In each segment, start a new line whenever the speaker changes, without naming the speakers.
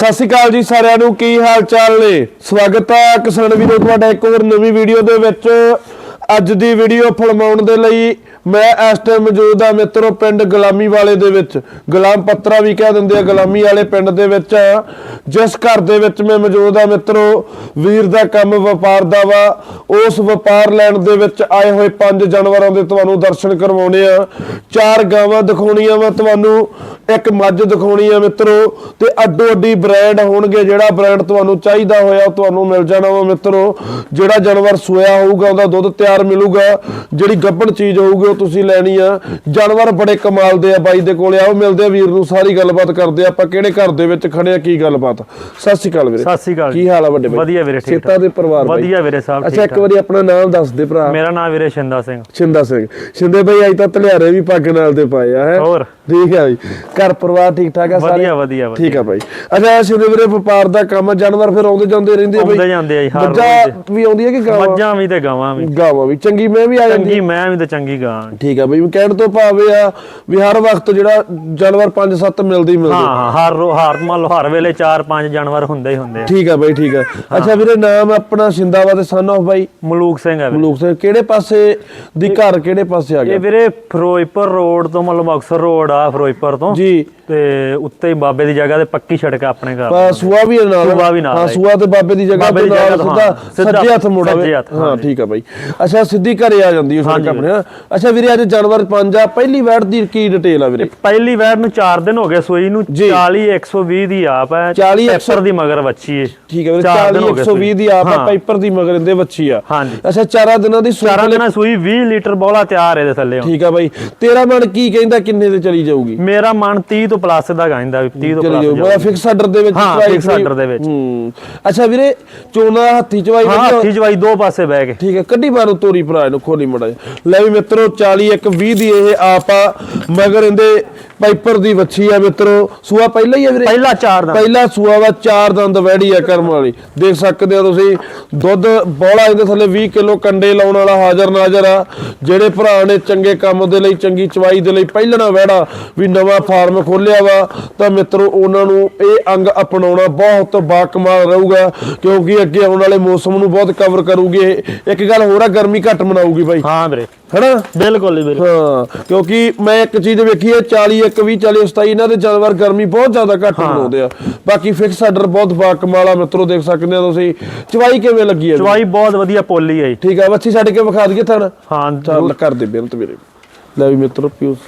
ਸਤਿ ਸ਼੍ਰੀ ਅਕਾਲ ਜੀ ਸਾਰਿਆਂ ਨੂੰ, ਕੀ ਹਾਲ ਚਾਲ ਨੇ? ਸਵਾਗਤ ਹੈ ਕਿਸਾਨ ਵੀਰੋ, ਤੁਹਾਡਾ ਇੱਕ ਹੋਰ ਨਵੀਂ ਵੀਡੀਓ ਦੇ ਵਿੱਚ। ਅੱਜ ਦੀ ਵੀਡੀਓ ਫਿਲਮਾਉਣ ਦੇ ਲਈ ਮੈਂ ਇਸ ਟਾਈਮ ਮੌਜੂਦ ਆ ਮਿੱਤਰੋ ਪਿੰਡ ਗੁਲਾਮੀ ਵਾਲੇ ਦੇ ਵਿੱਚ। ਗੁਲਾਮ ਪੱਤਰਾ ਵੀ ਕਹਿ ਦਿੰਦੇ ਆ, ਗੁਲਾਮੀ ਵਾਲੇ ਪਿੰਡ ਦੇ ਵਿੱਚ ਜਿਸ ਘਰ ਦੇ ਵਿੱਚ ਮੈਂ ਮੌਜੂਦ ਆ ਮਿੱਤਰੋ, ਵੀਰ ਦਾ ਕੰਮ ਵਪਾਰ ਦਾ ਵਾ। ਉਸ ਵਪਾਰ ਲੈਣ ਦੇ ਵਿੱਚ ਆਏ ਹੋਏ ਪੰਜ ਜਾਨਵਰਾਂ ਦੇ ਤੁਹਾਨੂੰ ਦਰਸ਼ਨ ਕਰਵਾਉਣੇ ਆ। ਚਾਰ ਗਾਵਾਂ ਦਿਖਾਉਣੀਆਂ ਵਾ ਤੁਹਾਨੂੰ, ਇੱਕ ਮੱਝ ਦਿਖਾਉਣੀ ਆ ਮਿੱਤਰੋ, ਤੇ ਅੱਡੋ ਅੱਡੀ ਬ੍ਰਾਂਡ ਹੋਣਗੇ। ਜਿਹੜਾ ਬ੍ਰਾਂਡ ਤੁਹਾਨੂੰ ਚਾਹੀਦਾ ਹੋਇਆ, ਉਹ ਤੁਹਾਨੂੰ ਮਿਲ ਜਾਣਾ ਵਾ ਮਿੱਤਰੋ। ਜਿਹੜਾ ਜਾਨਵਰ ਸੋਇਆ ਹੋਊਗਾ, ਉਹਦਾ ਦੁੱਧ ਤਿਆਰ ਮਿਲੂਗਾ। ਜਿਹੜੀ ਗੱਭਣ ਚੀਜ਼ ਹੋਊਗੀ ਉਹ ਤੁਸੀਂ ਲੈਣੀ ਆ ਜਾਨਵਰ ਬੜੇ ਕਮਾਲ ਦੇ ਆ ਬਾਈ ਦੇ ਕੋਲੇ ਆਓ ਮਿਲਦੇ ਆ ਵੀਰ ਨੂੰ ਸਾਰੀ ਗੱਲਬਾਤ ਕਰਦੇ ਆ ਆਪਾਂ ਕਿਹੜੇ ਘਰ ਦੇ ਵਿੱਚ ਖੜੇ ਆ ਕੀ ਗੱਲਬਾਤ? ਸਤਿ ਸ਼੍ਰੀ ਅਕਾਲ ਵੀਰੇ।
ਸਤਿ ਸ਼੍ਰੀ ਅਕਾਲ
ਕੀ ਹਾਲ ਆ ਵੱਡੇ ਬਾਈ?
ਵਧੀਆ ਵੀਰੇ, ਠੀਕ
ਸੇਤਾ ਦੇ ਪਰਿਵਾਰ ਬਾਈ।
ਵਧੀਆ ਵੀਰੇ ਸਾਹਿਬ
ਅੱਛਾ ਇੱਕ ਵਾਰੀ ਆਪਣਾ ਨਾਮ ਦੱਸ ਦੇ ਭਰਾ।
ਮੇਰਾ ਨਾਮ ਵੀਰੇ ਸ਼ਿੰਦਾ ਸਿੰਘ।
ਸ਼ਿੰਦਾ ਸਿੰਘ। ਸ਼ਿੰਦੇ ਬਾਈ ਅੱਜ ਤਾਂ ਤਲਿਆਰੇ ਵੀ ਪੱਗ ਨਾਲ ਦੇ ਪਾਏ ਆ ਹੈ?
ਹੋਰ?
ਠੀਕ ਹੈ ਬਾਈ ਘਰ ਪਰਿਵਾਰ ਠੀਕ ਠਾਕ ਆ ਸਾਰੇ?
ਵਧੀਆ ਵਧੀਆ
ਠੀਕ ਆ ਬਾਈ। ਅੱਛਾ ਸ਼ਿੰਦੇ ਵੀਰੇ ਵਪਾਰ ਦਾ ਕੰਮ ਆ, ਜਾਨਵਰ ਫਿਰ ਆਉਂਦੇ ਜਾਂਦੇ ਰਹਿੰਦੇ ਆ ਬਾਈ?
ਆਉਂਦੇ ਜਾਂਦੇ ਆ ਜੀ, ਹਰ
ਮੱਝਾਂ ਵੀ ਆਉਂਦੀ ਹੈ ਕਿ ਗਾਵਾਂ?
ਮੱਝਾਂ ਵੀ ਤੇ ਗਾਵਾਂ ਵੀ।
ਗਾਵਾਂ ਵੀ। ਚੰਗੀ ਮੈਂ ਵੀ ਆ ਜਾਂਦੀ
ਚੰਗੀ ਮੈਂ ਵੀ ਤੇ ਚੰਗੀ ਗਾਂ
ਠੀਕ ਆ ਬਈ ਕਹਿਣ ਤੋਂ ਭਾਵੇਂ ਆ ਵੀ ਹਰ ਵਕਤ ਜਿਹੜਾ ਜਾਨਵਰ 5-7 ਮਿਲਦੇ ਹੀ ਮਿਲਦੇ
ਹਾਂ ਹਰ ਰੋ- ਹਰ ਮੰਨ ਲਓ ਹਰ ਵੇਲੇ 4-5 ਜਾਨਵਰ ਹੁੰਦੇ ਹੀ ਹੁੰਦੇ ਆ।
ਠੀਕ ਆ ਬਈ ਠੀਕ ਆ। ਅੱਛਾ ਵੀਰੇ ਨਾਮ ਆਪਣਾ ਸ਼ਿੰਦਾਵਾ ਤੇ ਸਨ ਆਫ ਬਾਈ?
ਮਲੂਕ ਸਿੰਘ ਹੈ ਵੀਰੇ।
ਮਲੂਕ ਸਿੰਘ ਕਿਹੜੇ ਪਾਸੇ ਦੀ ਘਰ ਕਿਹੜੇ ਪਾਸੇ ਆ
ਇਹ
ਗਿਆ
ਵੀਰੇ ਫਿਰੋਜ਼ਪੁਰ ਰੋਡ ਤੋਂ ਮਤਲਬ ਅਕਸਰ ਰੋਡ ਆ ਫਿਰੋਜ਼ਪੁਰ ਤੋਂ।
ਜੀ।
ਤੇ ਉੱਤੇ ਹੀ ਬਾਬੇ ਦੀ ਜਗ੍ਹਾ ਤੇ ਪੱਕੀ ਸੜਕ ਆ ਆਪਣੇ ਘਰ।
ਆ, ਸੂਆ ਵੀ ਨਾਲ।
ਸੂਆ ਵੀ ਨਾਲ
ਹਾਂ
ਹੈ।
ਸੂਆ ਤੇ ਬਾਬੇ ਦੀ ਜਗ੍ਹਾ
ਬਾਬੇ
ਤੇ
ਦੀ
ਨਾਲ
ਜਗ੍ਹਾ ਤੋਂ,
ਸਿੱਧਾ
ਹਾਂ,
ਸੱਜੇ ਹੱਥ ਮੁੜਾਵੇ
ਸੱਜੇ ਹੱਥ,
ਹਾਂ ਠੀਕ ਆ ਬਾਈ। ਅੱਛਾ ਸਿੱਧੀ ਘਰੇ ਆ ਜਾਂਦੀ ਉਹ ਸੜਕ
ਹਾਂਜੀ।
ਆਪਣੇ। ਅੱਛਾ ਵੀਰੇ ਅੱਜ ਜਾਨਵਰ ਪੰਜ ਆ ਪਹਿਲੀ ਵੈਟ ਦੀ ਕੀ ਡਿਟੇਲ ਆ ਵੀਰੇ?
ਪਹਿਲੀ ਵਾਰ ਨੂੰ 4 ਦਿਨ ਹੋ ਗਏ ਸੂਈ ਨੂੰ
ਜੀ।
40 120 ਦੀ ਆਪ ਹੈ
40
ਪੇਪਰ ਦੀ ਮਗਰ ਵੱਛੀ ਹੈ
ਠੀਕ ਹੈ ਵੀਰੇ
ਚਾਰ ਦਿਨ
40
ਹੋ ਗਏ
120 ਦੀ ਆਪ
ਹਾਂ।
ਪਾਈਪਰ ਦੀ ਮਗਰ ਇਹਦੇ ਵੱਛੀ ਆ।
ਹਾਂਜੀ।
ਅੱਛਾ ਚਾਰਾਂ ਦਿਨਾਂ ਦੀ ਸੂਈ
ਚਾਰਾਂ ਦਿਨਾਂ ਸੂਈ 20 ਲੀਟਰ ਬੋਲਾ ਤਿਆਰ ਇਹਦੇ ਥੱਲੇ।
ਠੀਕ ਆ ਬਾਈ। ਤੇਰਾ ਮਨ ਕੀ ਕਹਿੰਦਾ ਕਿੰਨੇ ਤੇ ਚਲੀ ਜਾਊਗੀ?
ਮੇਰਾ ਮਨ 30 ਤੋਂ ਪਲੱਸ ਦਾ ਵੀ 30 ਤੋਂ ਪਲੱਸ
ਜਾਊ ਮੈਂ ਫਿਕਸ ਆਰਡਰ ਦੇ ਵਿੱਚ
ਹਾਂ,
ਚਵਾਈ free-
order ਦੇ ਵਿੱਚ।
ਹੂੰ। ਅੱਛਾ ਵੀਰੇ ਚੋਣਾ ਹੱਥੀ ਚਵਾਈ
ਹਾਂ ਹੱਥੀ ਜਵਾਈ ਦੋ ਪਾਸੇ ਬਹਿ ਕੇ
ਠੀਕ ਹੈ ਕੱਢੀ ਬਾਰੋ ਤੋਰੀ ਭਰਾ ਇਹਨੂੰ ਖੋਲੀ ਮੜਾ ਲੈ ਵੀ ਮਿੱਤਰੋ 40 ਇੱਕ 20 ਦੀ ਇਹ ਆਪ ਆ ਮਗਰ ਇਹਦੇ ਪਾਈਪਰ ਦੀ ਵੱਛੀ ਆ ਮਿੱਤਰੋ। ਸੂਆ ਪਹਿਲਾਂ ਹੀ ਆ ਵੀਰੇ?
ਪਹਿਲਾ ਚਾਰ ਦਾ
ਪਹਿਲਾ ਸੂਆ ਵਾ ਚਾਰ ਦੰਦ ਵੈੜੀ ਆ ਕਰਮ ਵਾਲੀ। ਦੇਖ ਸਕਦੇ ਹੋ ਤੁਸੀਂ ਦੁੱਧ ਬੋਲਾ ਇਹਦੇ ਥੱਲੇ 20 ਕਿਲੋ ਕੰਡੇ ਲਾਉਣ ਵਾਲਾ ਹਾਜ਼ਰ ਨਾਜ਼ਰ ਆ। ਜਿਹੜੇ ਭਰਾ ਨੇ ਚੰਗੇ ਕੰਮ ਦੇ ਲਈ ਚੰਗੀ ਚਵਾਈ ਦੇ ਲਈ ਪਹਿਲਣਾ ਵੈੜਾ ਵੀ ਨਵਾਂ ਫਾਰਮ ਖੋਲਿਆ ਵਾ ਤਾਂ ਮਿੱਤਰੋ ਉਹਨਾਂ ਨੂੰ ਇਹ ਅੰਗ ਅਪਣਾਉਣਾ ਬਹੁਤ ਬਾਕਮਾਲ ਰਹੂਗਾ ਕਿਉਂਕਿ ਅੱਗੇ ਆਉਣ ਵਾਲੇ ਮੌਸਮ ਨੂੰ ਬਹੁਤ ਕਵਰ ਕਰੂਗੀ ਇੱਕ ਗੱਲ ਹੋਰ ਆ ਗਰਮੀ ਘੱਟ ਮਨਾਊਗੀ ਬਾਈ।
ਹਾਂ ਵੀਰੇ।
ਹੈਨਾ?
ਬਿਲਕੁਲ ਹੀ ਵੀਰੇ
ਹਾਂ ਕਿਉਂਕਿ ਮੈਂ ਇੱਕ ਚੀਜ਼ ਵੇਖੀ ਹੈ 40 1 20 40 27 ਇਹਨਾਂ ਦੇ ਜਾਨਵਰ ਗਰਮੀ ਬਹੁਤ ਜ਼ਿਆਦਾ ਘੱਟ ਬਣਾਉਂਦੇ ਆ। ਬਾਕੀ ਫਿਕਸ ਆਰਡਰ ਬਹੁਤ ਬਾਕਮਾਲਾ ਮਿੱਤਰੋ ਦੇਖ ਸਕਦੇ ਹੋ ਤੁਸੀਂ। ਚਵਾਈ ਕਿਵੇਂ ਲੱਗੀ ਹੈ?
ਚਵਾਈ ਬਹੁਤ ਵਧੀਆ ਪੋਲੀ ਆਈ
ਠੀਕ ਆ ਬੱਚੀ ਛੱਡ ਕੇ ਵਿਖਾ ਦਈਏ ਥਣ।
ਹਾਂ
ਚੱਲ ਕਰ ਦੇ ਬੇਨਤ ਵੀਰੇ। ਲੈ ਵੀ ਮਿੱਤਰੋ ਪਿਊਸ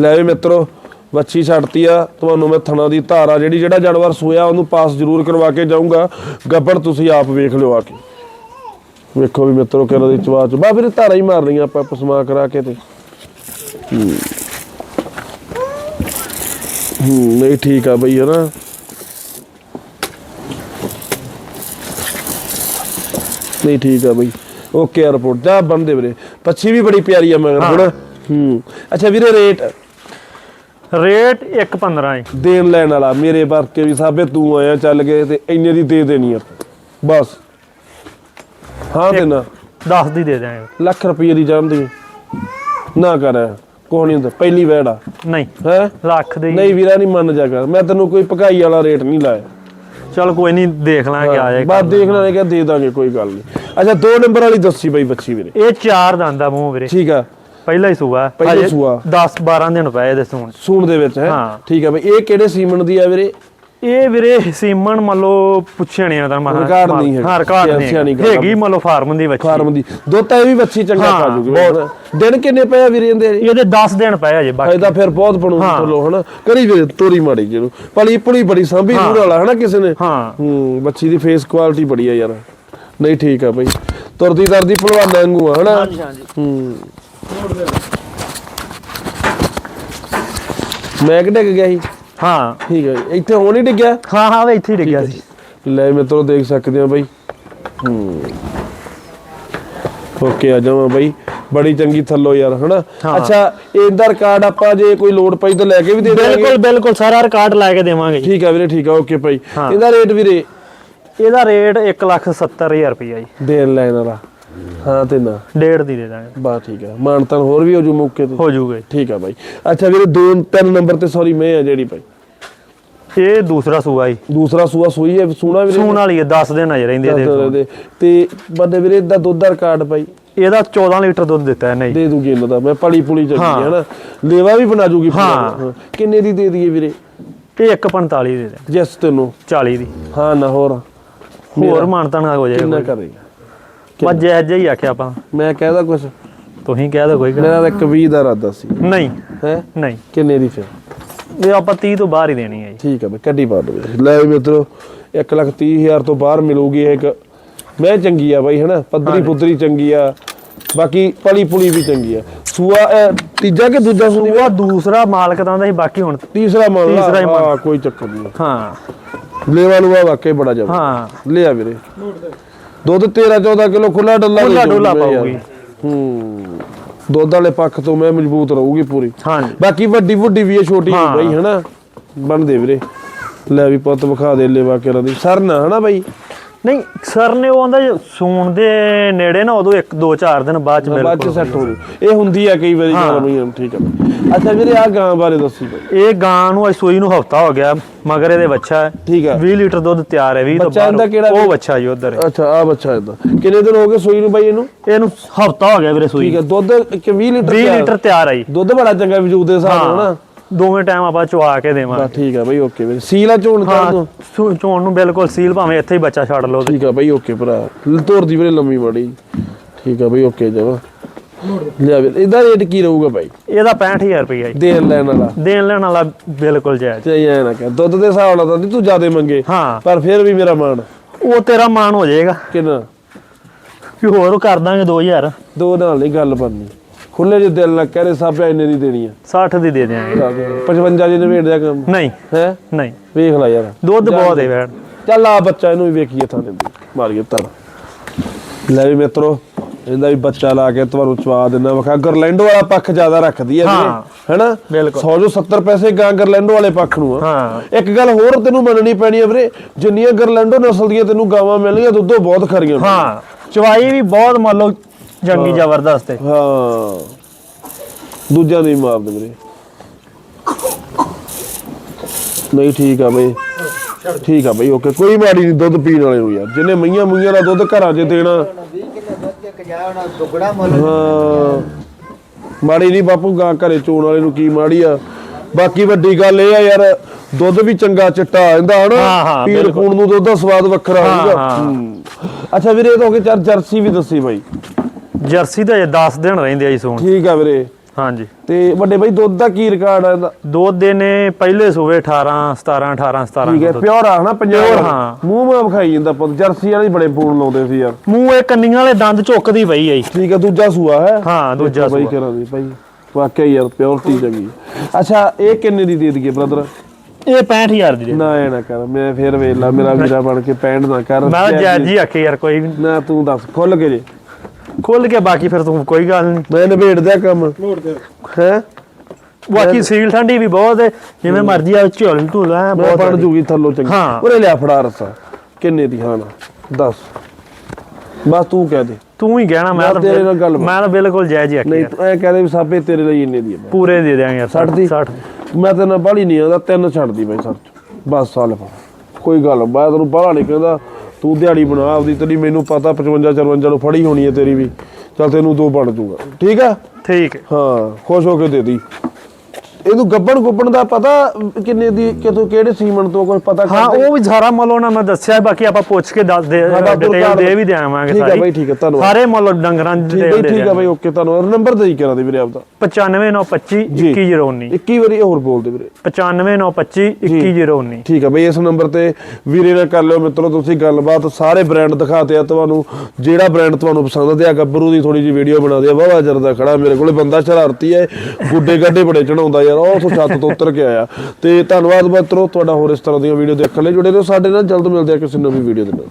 ਲੈ ਵੀ ਮਿੱਤਰੋ ਬੱਚੀ ਛੱਡਤੀ ਆ ਤੁਹਾਨੂੰ ਮੈਂ ਥਣਾ ਦੀ ਧਾਰਾ ਜਿਹੜੀ ਜਿਹੜਾ ਜਾਨਵਰ ਸੋਇਆ ਉਹਨੂੰ ਪਾਸ ਜ਼ਰੂਰ ਕਰਵਾ ਕੇ ਜਾਊਂਗਾ। ਗੱਬੜ ਤੁਸੀਂ ਆਪ ਵੇਖ ਲਿਓ ਆ ਕੇ। ਵੇਖੋ ਵੀ ਮਿੱਤਰੋ ਕਿਹਨਾਂ ਦੀ ਚਵਾ ਚ ਬਾ ਫਿਰ ਧਾਰਾ ਹੀ ਮਾਰ ਲਈਆਂ ਆਪਾਂ ਪਸਮਾ ਕਰਾ ਕੇ ਤੇ। ਹੂੰ ਨਹੀਂ ਠੀਕ ਆ ਬਈ ਹਨਾ। ਨਹੀਂ ਠੀਕ ਆ ਬਈ। ਓਕੇ ਆ ਰਿਪੋਰਟ ਜਾ ਬੰਦੇ ਵੀਰੇ। ਪੱਛੀ ਵੀ ਬੜੀ ਪਿਆਰੀ ਆ ਮਗਰ ਹੁਣ। ਹੂੰ ਅੱਛਾ ਵੀਰੇ ਰੇਟ?
ਰੇਟ 1.15 ਹੈ
ਦੇਣ ਲੈਣ ਵਾਲਾ ਮੇਰੇ ਵਰਕੇ ਵੀ ਸਾਬੇ ਤੂੰ ਆਇਆ ਚੱਲ ਗਏ ਤੇ ਇੰਨੇ ਦੀ ਦੇ ਦੇਣੀ ਆ। ਬਸ। ਹਾਂ ਤੇ ਨਾ
10 ਦੀ ਦੇ ਦਿਆਂਗੇ।
ਲੱਖ ਰੁਪਏ ਦੀ ਜਾਂਦੀ ਨਾ ਕਰ ਕੋਹ ਨਹੀਂ ਹੁੰਦਾ ਪਹਿਲੀ ਵੈੜਾ
ਨਹੀਂ।
ਹੈ?
ਲੱਖ ਦੇ
ਨਹੀਂ ਵੀਰਾ ਨਹੀਂ ਮੰਨ ਜਾ ਕਰ। ਮੈਂ ਤੈਨੂੰ ਕੋਈ ਭਕਾਈ ਵਾਲਾ ਰੇਟ ਨਹੀਂ ਲਾਇਆ।
ਚਲ ਕੋਈ ਨਹੀਂ ਦੇਖ ਲਾਂਗੇ ਆ ਜਾਏ
ਬਾਤ ਦੇਖਣਾ ਨੇ ਕਿ ਦੇ ਦਾਂਗੇ ਕੋਈ ਗੱਲ ਨਹੀਂ। ਅੱਛਾ ਦੋ ਨੰਬਰ ਵਾਲੀ ਦੱਸੀ ਬਈ ਬੱਚੀ ਵੀਰੇ।
ਇਹ ਚਾਰ ਦੰਦ ਮੂੰਹ ਵੀਰੇ।
ਠੀਕ ਆ।
ਪਹਿਲਾ ਹੀ ਸੂਆ।
ਪਹਿਲਾ ਸੂਆ।
10 12 ਦਿਨ ਪਏ ਇਹਦੇ ਸੂਣ।
ਸੂਣ ਦੇ ਵਿੱਚ ਹਾਂ। ਠੀਕ ਆ ਬਈ। ਇਹ ਕਿਹੜੇ ਸੀਮਨ ਦੀ ਆ ਵੀਰੇ?
ਇਹ ਵੀਰੇ ਸੀਮਨ ਮੰਨ ਲਓ ਪੁੱਛਿਆ ਨਹੀਂ ਤਾਂ ਮੈਂ
ਰਿਕਾਰਡ ਨਹੀਂ ਹੈਗਾ।
ਹਾਂ ਰਿਕਾਰਡ ਨਹੀਂ ਹੈਗਾ। ਮੰਨ ਲਓ ਫਾਰਮ ਦੀ ਬੱਚੀ
ਫਾਰਮ ਦੀ। ਦੁੱਧ ਤਾਂ ਇਹ ਵੀ ਬੱਚੀ ਚੰਗਾ
ਹਾਂ,
ਪਾ ਜੂਗੀ ਬਹੁਤ। ਦਿਨ ਕਿੰਨੇ ਪਏ ਆ ਵੀਰੇ ਇਹਦੇ?
ਇਹਦੇ 10 ਦਿਨ ਪਏ ਅਜੇ ਬਾਕੀ।
ਫਾਇਦਾ ਫਿਰ ਬਹੁਤ ਬਣੂ
ਹਾਂ।
ਚਲੋ ਹਨਾ? ਕਰੀ ਵੀਰੇ ਤੋਰੀ ਮਾੜੀ ਜਿਹਨੂੰ ਪਲੀ ਪੁਲੀ ਬੜੀ ਸਾਂਭੀ
ਹਾਂ।
ਦੂਰ ਵਾਲਾ ਹਨਾ ਕਿਸੇ ਨੇ?
ਹਾਂ।
ਹੂੰ ਬੱਚੀ ਦੀ ਫੇਸ ਕੁਆਲਿਟੀ ਬੜੀ ਆ ਯਾਰ। ਨਹੀਂ ਠੀਕ ਆ ਬਈ। ਤੁਰਦੀ ਤਰਦੀ ਭਲਵਾਨਾਂ ਵਾਂਗੂ ਆ ਹਨਾ?
ਹਾਂਜੀ ਹਾਂਜੀ।
ਹੂੰ। ਮੈਂ ਗਿਆ ਸੀ?
ਹਾਂ।
ਠੀਕ ਹੈ ਜੀ। ਇੱਥੇ ਹੁਣ ਹੀ ਡਿੱਗਿਆ?
ਹਾਂ ਹਾਂ ਉਹ ਇੱਥੇ ਹੀ ਡਿੱਗਿਆ ਸੀ।
ਲੈ ਮਿੱਤਰੋ ਦੇਖ ਸਕਦੇ ਆ ਬਾਈ। ਹੂੰ। ਓਕੇ ਆ ਜਾਵਾਂ ਬਾਈ। ਬੜੀ ਚੰਗੀ ਥੱਲੋ ਯਾਰ ਹਨਾ?
ਹਾਂ।
ਅੱਛਾ ਇਹਦਾ ਰਿਕਾਰਡ ਆਪਾਂ ਜੇ ਕੋਈ ਲੋਡ ਪਈ ਤਾਂ ਲੈ ਕੇ ਵੀ ਦੇ ਦਾਂਗੇ
ਬਿਲਕੁਲ ਬਿਲਕੁਲ ਸਾਰਾ ਰਿਕਾਰਡ ਲੈ ਕੇ ਦੇਵਾਂਗੇ ਜੀ।
ਠੀਕ ਆ ਵੀਰੇ ਠੀਕ ਆ ਓਕੇ ਭਾਈ
ਹਾਂ।
ਇਹਦਾ ਰੇਟ ਵੀਰੇ?
ਇਹਦਾ ਰੇਟ 170000 ਰੁਪਇਆ ਜੀ।
ਦੇਣ ਲੈਣ ਵਾਲਾ। ਹਾਂ ਤੇ ਨਾ।
ਡੇਢ ਦੀ ਦੇ ਦਾਂਗੇ।
ਬਾ ਠੀਕ ਆ। ਮਾਨਤਨ ਹੋਰ ਵੀ ਹੋ ਜੂ ਮੌਕੇ ਤੇ?
ਹੋ ਜਾਊਗਾ ਜੀ।
ਠੀਕ ਆ ਬਾਈ। ਅੱਛਾ ਵੀਰੇ ਦੋ ਤਿੰਨ ਨੰਬਰ ਤੇ ਸੌਰੀ ਮੈਂ ਆ ਜਿਹੜੀ ਭਾਈ
ਇਹ ਦੂਸਰਾ ਸੂਆ ਹੀ
ਦੂਸਰਾ ਸੂਆ ਸੂਈ ਹੈ ਸੂਣਾ ਵੀਰੇ?
ਸੂਣ ਵਾਲੀ ਹੈ 10 ਦਿਨ ਅਜੇ ਰਹਿੰਦੇ ਇਹਦੇ।
ਤੇ ਬੰਦੇ ਵੀਰੇ ਦਾ ਦੁੱਧ ਦਾ ਰਿਕਾਰਡ ਪਾਈ
ਇਹਦਾ 14 ਲੀਟਰ ਦੁੱਧ ਦਿੱਤਾ ਇਹਨੇ ਜੀ।
ਦੇ ਦੂਗੀ ਇਹਨਾਂ ਦਾ। ਮੈਂ ਪਲੀ ਪੁਲੀ ਚੱਲੀ
ਹਾਂ।
ਹੈ ਨਾ। ਲੇਵਾ ਵੀ ਬਣਾ ਜੂਗੀ।
ਹਾਂ।
ਕਿੰਨੇ ਦੀ ਦੇ ਦਈਏ ਵੀਰੇ?
ਇਹ 145 ਦੇ ਦੇ।
ਜਸ ਤੈਨੂੰ।
40 ਦੀ।
ਹਾਂ ਨਾ ਹੋਰ।
ਹੋਰ ਮਾਨਤਨ ਹੋ
ਕਿੰਨਾ
ਜਾਏਗਾ
ਕਰੇਗਾ?
ਬਸ ਜੈ ਜੈ ਹੀ ਆਖਿਆ ਆਪਾਂ।
ਮੈਂ ਕਹਿਦਾ ਕੁਛ।
ਤੁਸੀਂ ਕਹਿ ਦੋ ਕੋਈ ਗੱਲ।
ਮੇਰਾ ਤਾਂ ਇੱਕ 20 ਦਾ ਇਰਾਦਾ ਸੀ।
ਨਹੀਂ।
ਹੈ?
ਨਹੀਂ।
ਕਿੰਨੇ ਦੀ ਫਿਰ?
ਇਹ ਆਪਾਂ 30 ਤੋਂ ਬਾਹਰ ਹੀ ਦੇਣੀ ਹੈ ਜੀ।
ਠੀਕ ਹੈ ਬਈ ਕੱਢੀ ਪਾ ਦੋ ਲੈ ਵੀ ਮਿੱਤਰੋ 1 ਲੱਖ 30 ਹਜ਼ਾਰ ਤੋਂ ਬਾਹਰ ਮਿਲੂਗੀ ਇਹ ਇੱਕ। ਮੈਂ ਚੰਗੀ ਆ ਬਾਈ ਹਨਾ? ਪੱਧਰੀ ਪੁੱਧਰੀ ਚੰਗੀ ਆ। ਬਾਕੀ ਪਲੀ ਪੁਲੀ ਵੀ ਚੰਗੀ ਆ। ਸੂਆ ਇਹ ਤੀਜਾ ਕਿ ਦੂਜਾ ਸੂਆ?
ਦੂਸਰਾ ਮਾਲਕ ਦਾ ਹੁੰਦਾ ਸੀ ਬਾਕੀ ਹੁਣ
ਤੀਸਰਾ ਮੰਨ ਲਾ
ਤੀਸਰਾ ਹੀ ਮੰਨ।
ਹਾਂ, ਕੋਈ ਚੱਕਰ ਨਹੀਂ।
ਹਾਂ।
ਲੇਵਾ ਲੂਆ ਵਾਕਈ ਬੜਾ ਜਬ
ਹਾਂ।
ਲਿਆ ਵੀਰੇ। ਦੁੱਧ 13 14 ਕਿਲੋ ਖੁੱਲਾ ਡੱਲਾ
ਖੁੱਲਾ ਡੁੱਲਾ। ਪਾਊਗੀ।
ਹੂੰ। ਦੁੱਧ ਵਾਲੇ ਪੱਖ ਤੋਂ ਮੈਂ ਮਜ਼ਬੂਤ ਰਹੂਗੀ ਪੂਰੀ।
ਹਾਂਜੀ।
ਬਾਕੀ ਵੱਡੀ ਵੱਡੀ ਵੀ ਹੈ ਛੋਟੀ
ਹਾਂ।
ਬਾਈ ਹਨਾ? ਬਣਦੇ ਵੀਰੇ। ਲੈ ਵੀ ਪੁੱਤ ਵਿਖਾ ਦੇ ਲੇਵਾ ਕੇ ਦੀ। ਸਰਨਾ ਹਨਾ ਬਾਈ?
ਨਹੀਂ ਸਰ ਨੇ ਉਹ ਆਂਦਾ ਸੂਣ ਦੇ ਨੇੜੇ ਨਾ ਉਦੋਂ ਇੱਕ ਦੋ ਚਾਰ ਦਿਨ ਬਾਅਦ ਚ
ਬਾਅਦ ਚ ਸੈੱਟ ਹੋ ਰਹੀ ਇਹ ਹੁੰਦੀ ਆ ਕਈ ਵਾਰੀ ਗੱਲ ਬਈ ਠੀਕ ਹੈ ਅੱਛਾ ਵੀਰੇ ਆ ਗਾਂ ਬਾਰੇ ਦੱਸੀ ਬਾਈ
ਇਹ ਗਾਂ ਨੂੰ ਅੱਜ ਸੂਈ ਨੂੰ ਹਫਤਾ ਹੋ ਗਿਆ ਮਗਰ ਇਹਦੇ ਬੱਚਾ ਹੈ।
ਠੀਕ ਹੈ
20 ਲੀਟਰ ਦੁੱਧ ਤਿਆਰ ਹੈ 20 ਤੋਂ
ਬੱਚਾ ਇਹਦਾ ਕਿਹੜਾ ਵੀ?
ਉਹ ਬੱਚਾ ਜੀ ਉਧਰ
ਅੱਛਾ ਆ ਬੱਚਾ ਇਹਦਾ। ਕਿੰਨੇ ਦਿਨ ਹੋ ਗਏ ਸੂਈ ਨੂੰ ਬਾਈ ਇਹਨੂੰ?
ਇਹਨੂੰ ਹਫਤਾ ਹੋ ਗਿਆ ਵੀਰੇ ਸੂਈ।
ਠੀਕ ਹੈ ਦੁੱਧ ਕਿ 20 ਲੀਟਰ
20
ਤਿਆਰ-
ਲੀਟਰ ਤਿਆਰ ਹੈ ਜੀ।
ਦੁੱਧ ਬੜਾ ਚੰਗਾ ਵਜੂਦ ਦੇ ਹਿਸਾਬ ਨਾਲ ਨਾ।
ਦੋਵੇਂ ਟਾਈਮ ਆਪਾਂ ਚਵਾ ਕੇ ਦੇਵਾਂਗੇ।
ਬਸ ਠੀਕ ਹੈ ਬਾਈ ਓਕੇ ਵੀਰੇ ਸੀਲਾ ਝੋਣ ਕਰ
ਹਾਂ
ਦੋ
ਚੋ- ਚੋਣ ਨੂੰ ਬਿਲਕੁਲ ਸੀਲ ਭਾਵੇਂ ਇੱਥੇ ਹੀ ਬੱਚਾ ਛੱਡ ਲਓ ਤੇ।
ਠੀਕ ਆ ਬਾਈ ਓਕੇ ਭਰਾ। ਤੋਰ ਦੀ ਵੀਰੇ ਲੰਮੀ ਮਾੜੀ। ਠੀਕ ਆ ਬਾਈ ਓਕੇ ਜਵਾ। ਲਿਆ ਵੀਰੇ ਇਹਦਾ ਰੇਟ ਕੀ ਰਹੂਗਾ ਬਾਈ?
ਇਹਦਾ 65000 ਰੁਪਏ ਜੀ।
ਦੇਣ ਲੈਣ ਵਾਲਾ।
ਦੇਣ ਲੈਣ ਵਾਲਾ ਬਿਲਕੁਲ ਜਾਇਜ਼।
ਤੇ ਐ ਨਾ ਕਹਿ ਦੁੱਧ ਦੇ ਹਿਸਾਬ ਨਾਲ ਤਾਂ ਨਹੀਂ ਤੂੰ ਜਿਆਦੇ ਮੰਗੇ।
ਹਾਂ।
ਪਰ ਫਿਰ ਵੀ ਮੇਰਾ ਮਾਣ।
ਉਹ ਤੇਰਾ ਮਾਨ ਹੋ ਜਾਏਗਾ।
ਕਿੰਨਾ?
ਵੀ ਹੋਰ ਕਰ ਦਾਂਗੇ 2000
ਦੋ ਨਾਲ ਨਹੀਂ ਗੱਲ ਬਣਨੀ। ਖੁੱਲੇ ਜੇ ਦਿਲ ਨਾਲ ਕਹਿ ਰਹੇ ਸਾਬਿਆ ਇੰਨੇ ਦੀ ਦੇਣੀ ਆ
60 ਦੀ ਦੇ ਦਿਆਂਗੇ।
55 ਜੀ ਨਵੇੜ ਦਿਆ ਕੰਮ
ਨਹੀਂ।
ਹੈ?
ਨਹੀਂ।
ਵੇਖ ਲੈ ਯਾਰ।
ਦੁੱਧ ਬਹੁਤ ਹੈ ਵੈਣ
ਚੱਲ ਆ ਬੱਚਾ ਇਹਨੂੰ ਵੀ ਵੇਖੀਏ ਥਾਂ ਦੇ ਮਾਰੀਏ ਤੜ ਲੈ ਵੀ ਮਿੱਤਰੋ ਇਹਦਾ ਵੀ ਬੱਚਾ ਲਾ ਕੇ ਤੁਹਾਨੂੰ ਚਵਾ ਦਿੰਦਾ ਵਖਾ ਗਰਲੈਂਡੋ ਵਾਲਾ ਪੱਖ ਜ਼ਿਆਦਾ ਰੱਖਦੀ ਹੈ। ਵੀਰੇ। ਹੈਨਾ?
ਬਿਲਕੁਲ।
100 ਜੋ 70 ਪੈਸੇ ਗਾਂ ਗਰਲੈਂਡੋ ਵਾਲੇ ਪੱਖ ਨੂੰ ਆ।
ਹਾਂ।
ਇੱਕ ਗੱਲ ਹੋਰ ਤੈਨੂੰ ਮੰਨਣੀ ਪੈਣੀ ਹੈ ਵੀਰੇ ਜਿੰਨੀਆਂ ਗਰਲੈਂਡੋ ਨਸਲ ਦੀਆਂ ਤੈਨੂੰ ਗਾਵਾਂ ਮਿਲਣਗੀਆਂ ਦੁੱਧੋਂ ਬਹੁਤ ਖਰੀਆਂ
ਹਾਂ। ਚਵਾਈ ਵੀ ਬਹੁਤ ਮੰਨ ਲਓ ਜੰਗੀ ਜ਼ਬਰਦਸਤ ਹੈ
ਹਾਂ। ਦੂਜਿਆਂ ਦੇ ਹੀ ਮਾਰਦੇ ਵੀਰੇ ਨਹੀਂ ਠੀਕ ਆ ਬਈ। ਠੀਕ ਆ ਬਈ ਓਕੇ। ਕੋਈ ਮਾੜੀ ਨਹੀਂ ਦੁੱਧ ਪੀਣ ਵਾਲੇ ਨੂੰ ਯਾਰ। ਜਿਹਨੇ ਮਈਆਂ ਮੁਈਆਂ ਦਾ ਦੁੱਧ ਘਰਾਂ 'ਚ ਦੇਣਾ।
20 ਕਿਲੋ ਦੁੱਧ ਇੱਕ ਜਾ ਉਹਨਾਂ ਦੁੱਗਣਾ ਮੁੱਲ
ਹਾਂ। ਮਾੜੀ ਨਹੀਂ ਬਾਪੂ ਗਾਂ ਘਰੇ ਚੋਣ ਵਾਲੇ ਨੂੰ ਕੀ ਮਾੜੀ ਆ। ਬਾਕੀ ਵੱਡੀ ਗੱਲ ਇਹ ਆ ਯਾਰ ਦੁੱਧ ਵੀ ਚੰਗਾ ਚਿੱਟਾ ਆਂਦਾ ਹਨਾ? ਪੀਣ। ਪੂਣ ਨੂੰ ਦੁੱਧ ਦਾ ਸਵਾਦ ਵੱਖਰਾ।
ਹੂੰ।
ਅੱਛਾ ਵੀਰੇ ਇਹ ਤਾਂ ਹੋ ਗਏ ਚਾਰ ਜਰਸੀ ਵੀ ਦੱਸੀ ਬਾਈ।
ਜਰਸੀ ਤਾਂ ਅਜੇ 10 ਦਿਨ ਰਹਿੰਦੇ ਆ ਜੀ ਸੂਣ
ਠੀਕ ਆ ਵੀਰੇ।
ਹਾਂਜੀ।
ਤੇ ਵੱਡੇ ਬਾਈ ਦੁੱਧ ਦਾ ਕੀ ਰਿਕਾਰਡ ਆ ਇਹਦਾ?
ਦੋ ਦਿਨ ਇਹ ਪਹਿਲੇ ਸੂਵੇ 18 17 18 17
ਠੀਕ ਹੈ ਪਿਓਰ ਆ ਹਨਾ ਪੰਜਾਬ।
ਹਾਂ।
ਮੂੰਹ ਮਾ ਵਿਖਾਈ ਜਾਂਦਾ ਪੁੱਤ ਜਰਸੀ ਵਾਲੇ ਬੜੇ ਫੋਨ ਲਾਉਂਦੇ ਸੀ ਯਾਰ।
ਮੂੰਹ ਇਹ ਕੰਨੀਆਂ ਵਾਲੇ ਦੰਦ ਝੁੱਕਦੀ ਪਈ ਆ ਜੀ।
ਠੀਕ ਹੈ ਦੂਜਾ ਸੂਆ ਹੈ?
ਹਾਂ ਦੂਜਾ
ਬਾਈ
ਸੂਆ।
ਕਰਾਂ ਦੀ ਭਾਈ। ਵਾਕਿਆ ਯਾਰ ਪਿਓਰਟੀ ਚੰਗੀ। ਅੱਛਾ ਇਹ ਕਿੰਨੇ ਦੀ ਦੇ ਦਈਏ ਬ੍ਰਦਰ
ਇਹ 65000 ਦੀ ਦੇ
ਨਾ ਇਹ ਨਾ ਕਰ ਮੈਂ ਫੇਰ ਵੇਲਾ ਮੇਰਾ ਵੀਰਾ ਬਣ ਕੇ ਪੈਂਡ ਨਾ ਕਰ।
ਮੈਂ ਕਿਹਾ ਜੈ ਜੀ। ਆਖੇ ਯਾਰ ਕੋਈ
ਨਾ ਤੂੰ ਦੱਸ ਖੁੱਲ ਕੇ ਜੇ।
ਖੁੱਲ ਕੇ ਬਾਕੀ ਫਿਰ ਤੂੰ ਕੋਈ ਗੱਲ ਨਹੀਂ
ਮੈਂ ਨਿਬੇੜ ਦਿਆ ਕੰਮ ਹੈ?
ਬਾਕੀ ਸੀਲ ਠੰਡੀ ਵੀ ਬਹੁਤ ਹੈ। ਜਿਵੇਂ ਮਰਜ਼ੀ ਆ ਝੋਲ ਢੂਲ ਆ
ਮੈਂ
ਬਹੁਤ
ਬਣ ਜੂਗੀ ਥੱਲੋਂ ਚੰਗੀ।
ਹਾਂ।
ਉਰੇ ਲਿਆ ਫੜਾ ਰਸਾ। ਕਿੰਨੇ ਦੀ ਹਾਂ ਨਾ ਦੱਸ। ਬਸ ਤੂੰ ਕਹਿ ਦੇ।
ਤੂੰ ਹੀ ਕਹਿਣਾ ਮੈਂ
ਮੈਂ
ਤਾਂ
ਤੇਰੇ ਨਾਲ ਗੱਲ
ਬਿਲ- ਮੈਂ ਤਾਂ ਬਿਲਕੁਲ ਜਾਇਜ਼ ਹੀ ਆਖੀ
ਨਹੀਂ
ਯਾਰ।
ਤੂੰ ਐ ਕਹਦੇ ਵੀ ਸਾਬੇ ਤੇਰੇ ਲਈ ਇੰਨੇ ਦੀ ਹੈ
ਪੂਰੇ ਦੇ ਦਿਆਂਗੇ ਯਾਰ
60 ਦੀ।
60
ਮੈਂ ਤੇ ਨਾ ਬਾਹਲੀ ਨਹੀਂ ਆਉਂਦਾ ਤਿੰਨ ਛੱਡਦੀ ਬਾਈ ਸਰ ਬਸ ਸਾਲ ਪਾ ਕੋਈ ਗੱਲ ਮੈਂ ਤੈਨੂੰ ਬਾਹਲਾ ਨਹੀਂ ਕਹਿੰਦਾ। ਤੂੰ ਦਿਹਾੜੀ ਬਣਾ ਆਪਦੀ ਤੇਰੀ ਮੈਨੂੰ ਪਤਾ 55 54 ਨੂੰ ਫੜੀ ਹੋਣੀ ਹੈ ਤੇਰੀ ਵੀ। ਚੱਲ ਤੈਨੂੰ ਦੋ ਬਣ ਜੂਗਾ। ਠੀਕ ਆ?
ਠੀਕ ਹੈ।
ਹਾਂ ਖੁਸ਼ ਹੋ ਕੇ ਦੇ ਦੀ। ਇਹਨੂੰ ਗੱਬਣ ਗੁੱਬਣ ਦਾ ਪਤਾ ਕਿੰਨੇ ਦੀ ਕਿਤੋਂ ਕਿਹੜੇ ਸੀਮਨ ਤੋਂ ਕੋਈ ਪਤਾ
ਹਾਂ? ਉਹ ਵੀ ਸਾਰਾ ਮੁੱਲ ਉਹਨਾਂ ਮੈਂ ਦੱਸਿਆ ਬਾਕੀ ਆਪਾਂ ਪੁੱਛ ਕੇ ਦੱਸ ਦੇ
ਹਾਂ,
ਡਿਟੇਲ ਦੇ ਵੀ ਦੇਵਾਂਗੇ
ਠੀਕ ਹੈ
ਸਾਰੀ।
ਬਾਈ, ਠੀਕ ਹੈ, ਧੰਨਵਾਦ।
ਸਾਰੇ ਮੁੱਲ ਡੰਗਰਾਂ ਦੀ
ਠੀਕ
ਡਿਟੇਲ
ਬਈ
ਦੇ
ਠੀਕ ਆ ਬਾਈ ਓਕੇ ਤੁਹਾਨੂੰ ਨੰਬਰ ਦੇ ਹੀ ਕਰਾਂ ਦੇ ਵੀਰੇ ਆਪਦਾ।
95925
ਜੀ।
2119
ਇੱਕੀ ਵਾਰੀ ਹੋਰ ਬੋਲ ਦੇ ਵੀਰੇ
95925 2119
ਠੀਕ ਆ ਬਈ ਇਸ ਨੰਬਰ ਤੇ ਵੀਰੇ ਨਾਲ ਕਰ ਲਿਓ ਮਿੱਤਰੋ ਤੁਸੀਂ ਗੱਲਬਾਤ ਸਾਰੇ ਬ੍ਰਾਂਡ ਦਿਖਾਤੇ ਆ ਤੁਹਾਨੂੰ। ਜਿਹੜਾ ਬ੍ਰਾਂਡ ਤੁਹਾਨੂੰ ਪਸੰਦ ਤੇ ਆ ਗੱਭਰੂ ਦੀ ਥੋੜੀ ਜੀ ਵੀਡੀਓ ਬਣਾ ਦਿਆ ਵਾਵਾ ਜਰਦਾ ਖੜਾ ਮੇਰੇ ਕੋਲੇ ਬੰਦਾ ਸ਼ਰਾਰਤੀ ਹੈ ਗੁੱਡੇ ਗੱਡੇ ਬੜੇ ਚੜਾਉਂਦਾ ਯਾਰ, ਉਹ ਉੱਥੋਂ ਛੱਤ ਤੋਂ ਉਤਰ ਕੇ ਆਇਆ। ਤੇ ਧੰਨਵਾਦ ਮਿੱਤਰੋ, ਤੁਹਾਡਾ ਹੋਰ ਇਸ ਤਰ੍ਹਾਂ ਦੀਆਂ ਵੀਡੀਓ ਦੇਖਣ ਲਈ ਜੁੜੇ ਰਹੋ। ਸਾਡੇ ਨਾਲ ਜਲਦ ਮਿਲਦੇ ਆ ਕਿਸੇ ਨਵੀਂ ਵੀਡੀਓ ਦੇ ਨਾਲ।